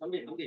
தம்பி தம்பி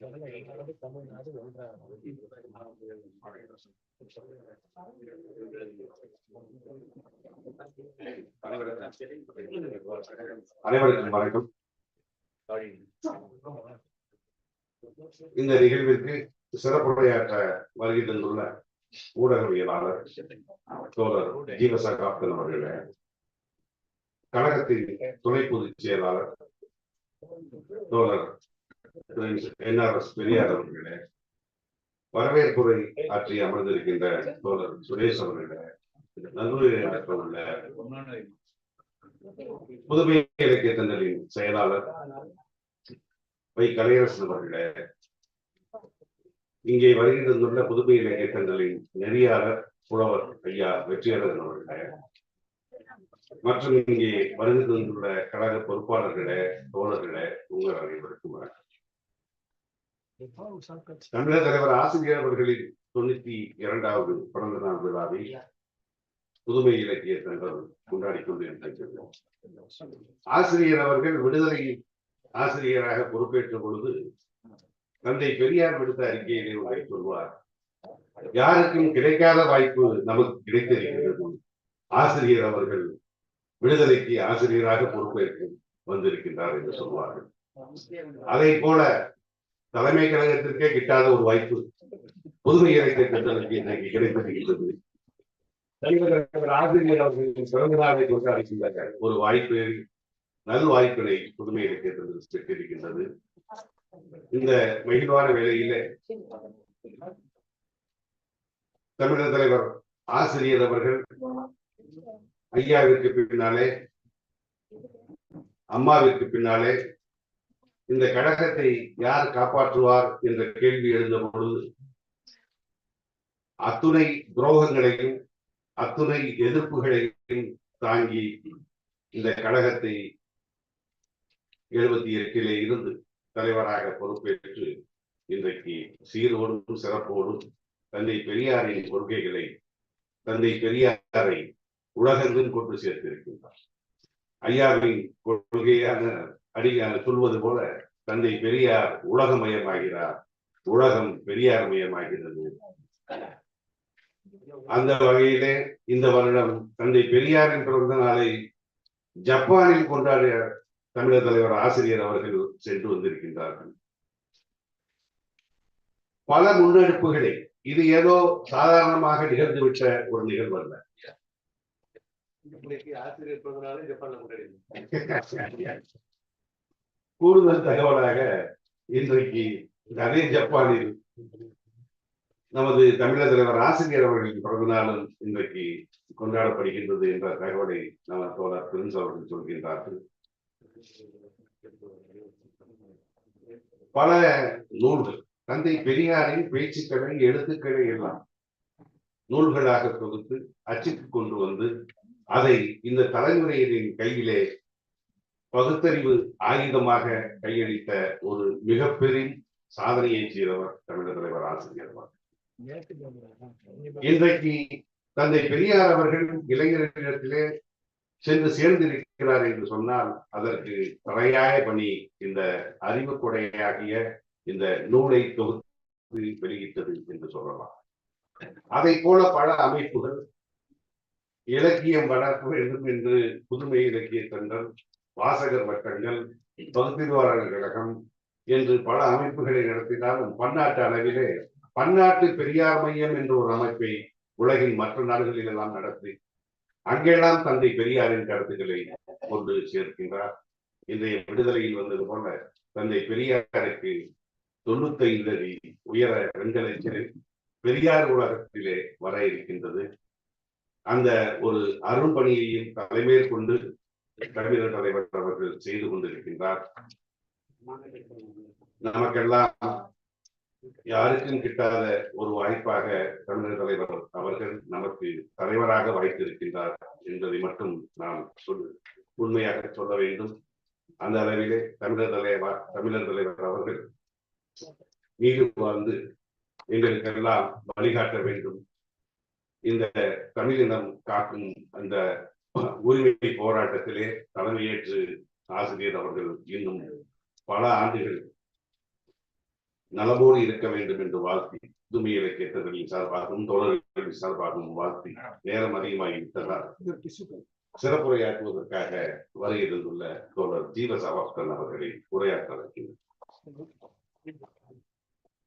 குட்டா அனைவருக்கும் வணக்கம். இந்த நிகழ்விற்கு சிறப்புரையாற்ற வருகை தந்துள்ள ஊடகவியலாளர் தோழர் ஜீவசா காப்தன் அவர்களே கழகத்தின் துணை பொதுச் செயலாளர் தோழர் என்ஆர்எஸ் பெரியார் அவர்களே வரவேற்புரை ஆற்றி அமர்ந்திருக்கின்ற தோழர் சுரேஷ் அவர்களே நல்லூரில் நடக்கவுள்ள புதுமை இலக்கிய தந்தலின் செயலாளர் வை கலையரசன் அவர்களே இங்கே வருகின்றுள்ள புதுமை இலக்கிய தந்தலின் நெறியாளர் புலவர் ஐயா வெற்றியாளர் அவர்களே மற்றும் இங்கே வருகை தந்துள்ள கழக பொறுப்பாளர்களே தோழர்களே உங்கள் அனைவருக்கும் வணக்கம். தமிழக தலைவர் ஆசிரியர் அவர்களின் தொண்ணூத்தி இரண்டாவது பிறந்த நாள் விழாவை புதுமை இலக்கிய சங்கம் கொண்டாடி கொண்டிருக்கின்றோம் ஆசிரியர் அவர்கள் விடுதலை ஆசிரியராக பொறுப்பேற்ற பொழுது தந்தை பெரியார் விடுத்த அறிக்கையிலே ஒன்றை சொல்வார் யாருக்கும் கிடைக்காத வாய்ப்பு நமக்கு கிடைத்திருக்கிறது. ஆசிரியர் அவர்கள் விடுதலைக்கு ஆசிரியராக பொறுப்பேற்று வந்திருக்கின்றார் என்று சொல்வார்கள். அதை போல தலைமை கழகத்திற்கே கிட்டாத ஒரு வாய்ப்பு. புதுமை இலக்கிய திட்டத்திற்கு இன்றைக்கு கிடைத்திருக்கின்றது தலைவர் ஆசிரியர் அவர்களின் பிறந்த நாளை கொண்டாடுகின்ற ஒரு வாய்ப்பு நல் வாய்ப்பினை புதுமை இலக்கியத்தில் பெற்றிருக்கின்றது இந்த மகிழ்வான வேலையில தமிழக தலைவர் ஆசிரியர் அவர்கள் ஐயாவிற்கு பின்னாலே அம்மாவிற்கு பின்னாலே இந்த கழகத்தை யார் காப்பாற்றுவார் என்ற கேள்வி எழுந்த பொழுது அத்துணை துரோகங்களையும் அத்துணை எதிர்ப்புகளையும் தாங்கி இந்த கழகத்தை எழுபத்தி எட்டிலே இருந்து தலைவராக பொறுப்பேற்று இன்றைக்கு சீரோடும் சிறப்போடும் தந்தை பெரியாரின் கொள்கைகளை தந்தை பெரியாரை உலகெங்கும் கொண்டு சேர்த்திருக்கின்றார். ஐயாவின் கொள்கையான அடியான சொல்வது போல தந்தை பெரியார் உலகமயமாகிறார். உலகம் பெரியார் மயமாகிறது. அந்த வகையிலே இந்த வருடம் தந்தை பெரியாரின் பிறந்த நாளை ஜப்பானில் கொண்டாடிய தமிழக தலைவர் ஆசிரியர் அவர்கள் சென்று வந்திருக்கின்றார்கள். பல முன்னெடுப்புகளை இது ஏதோ சாதாரணமாக நிகழ்ந்துவிட்ட ஒரு நிகழ்வு அல்ல ஆசிரியர் பிறந்தநாள் ஜப்பான்ல கொண்டாடி கூடுதல் தகவலாக இன்றைக்கு அதே ஜப்பானில் நமது தமிழக தலைவர் ஆசிரியர் அவர்களின் பிறந்த நாளும் இன்றைக்கு கொண்டாடப்படுகின்றது என்ற தகவலை நம்ம தோழர் பிரின்ஸ் அவர்கள் சொல்கின்றார்கள். பல நூல்கள் தந்தை பெரியாரின் பேச்சுக்களை எழுத்துக்களை எல்லாம் நூல்களாக தொகுத்து அச்சுக்கு கொண்டு வந்து அதை இந்த தலைமுறையினரின் கையிலே பகுத்தறிவு ஆயுதமாக கையளித்த ஒரு மிகப்பெரிய சாதனையை செய்தவர் தமிழக தலைவர் ஆசிரியர் இன்றைக்கு தந்தை பெரியார் அவர்கள் இளைஞர்களிடத்திலே சென்று சேர்ந்திருக்கிறார் என்று சொன்னால் அதற்கு தடையாய பணி இந்த அறிவு கொடையாகிய இந்த நூலை தொகுத்து வெளியிட்டது என்று சொல்லலாம். அதை போல பல அமைப்புகள் இலக்கியம் வளர்க்க வேண்டும் என்று புதுமை இலக்கிய தங்கள் வாசகர் வட்டங்கள் பகுதிவாளர் கழகம் என்று பல அமைப்புகளை நடத்தினாலும் பன்னாட்டு அளவிலே பன்னாட்டு பெரியார் மையம் என்ற ஒரு அமைப்பை உலகின் மற்ற நாடுகளில் எல்லாம் நடத்தி அங்கெல்லாம் தந்தை பெரியாரின் கருத்துக்களை கொண்டு சேர்க்கின்றார். இன்றைய விடுதலையில் வந்தது போல தந்தை பெரியாருக்கு தொண்ணூத்தைந்து அடி உயர வெண்கல சிலை பெரியார் உலகத்திலே வர இருக்கின்றது. அந்த ஒரு அரும்பணியையும் தலைமையில் கொண்டு தமிழர் தலைவர் அவர்கள் செய்து கொண்டிருக்கின்றார். நமக்கெல்லாம் யாருக்கும் கிட்டாத ஒரு வாய்ப்பாக தமிழர் தலைவர் அவர்கள் நமக்கு தலைவராக வாய்த்திருக்கின்றார் என்பதை மட்டும் நாம் சொல் உண்மையாக சொல்ல வேண்டும். அந்த அளவிலே தமிழர் தலைவர் தமிழர் தலைவர் அவர்கள் மீது வாழ்ந்து எங்களுக்கெல்லாம் வழிகாட்ட வேண்டும். இந்த தமிழினம் காக்கும் அந்த உரிமை போராட்டத்திலே தலைமையேற்று ஆசிரியர் அவர்கள் இன்னும் பல ஆண்டுகள் நலமோடு இருக்க வேண்டும் என்று வாழ்த்தி புதுமை கேட்டதில் சார்பாகவும் தோழர்களின் சார்பாகவும் வாழ்த்தி நேரம் அதிகமாகிவிட்டதால் சிறப்புரையாற்றுவதற்காக வருகை தந்துள்ள தோழர் ஜீவ அவர்களை உரையாற்ற வைக்கின்றனர்